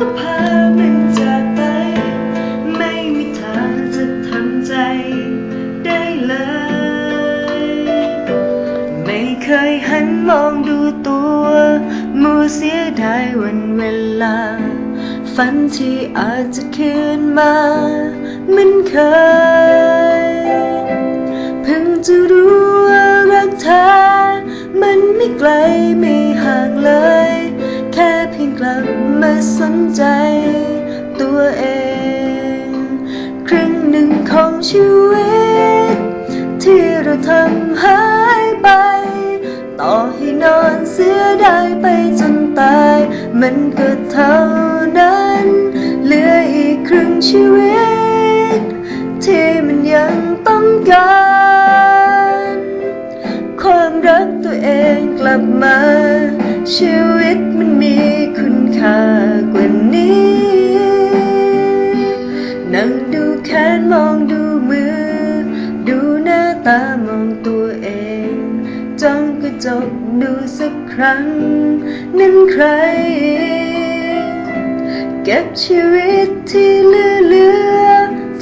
ก็พามันจาไป ไม่มีทางจะทำใจได้เลย ไม่เคยหันมองดูตัว มูเสียดายวันเวลา ฝันที่อาจจะคืนมาเหมือนเคย เพิ่งจะรู้ว่ารักเธอมันไม่ไกล สนใจตัวเอง ครึ่งหนึ่งของชีวิต ที่เราทำหายไป ต่อให้นอนเสียดายไปจนตาย มันก็เท่านั้น เหลืออีกครึ่งชีวิต ที่มันยังต้องการ ความรักตัวเองกลับมา ชีวิตมันมีคุณค่ากว่านี้ นั่งดูแขนมองดูมือ ดูหน้าตามองตัวเองจ้องกระจกดูสักครั้ง นั้นใคร เก็บชีวิตที่เหลือเหลือ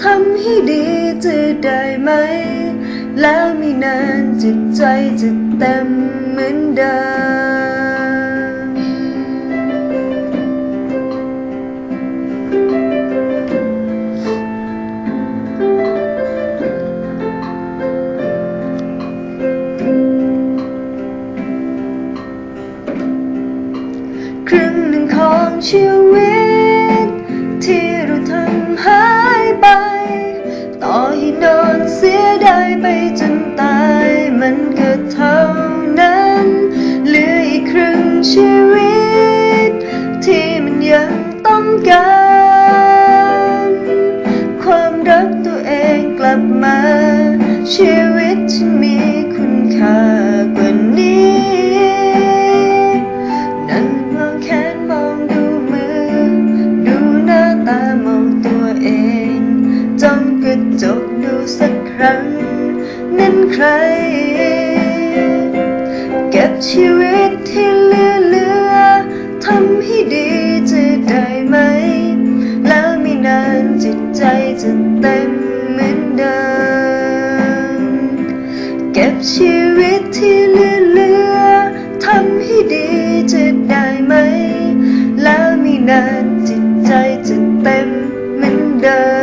ทำให้ดีจะได้ไหม แล้วไม่นานจิตใจจะเต็มเหมือนเดิม ครึ่งหนึ่งของชีวิต ที่เราทำหายไป ต่อให้นอนเสียดายไปจนตายมันก็เท่านั้นเหลืออีกครึ่งชีวิต ที่มันยังต้องการ ความรักตัวเองกลับมาชี คร เก็บชีวิตที่เหลือเหลือทำให้ดีจะได้ไหม แล้วไม่นานจิตใจจะเต็มเหมือนเดิม เก็บชีวิตที่เหลือเหลือทำให้ดีจะได้ไหม แล้วไม่นานจิตใจจะเต็มเหมือนเดิม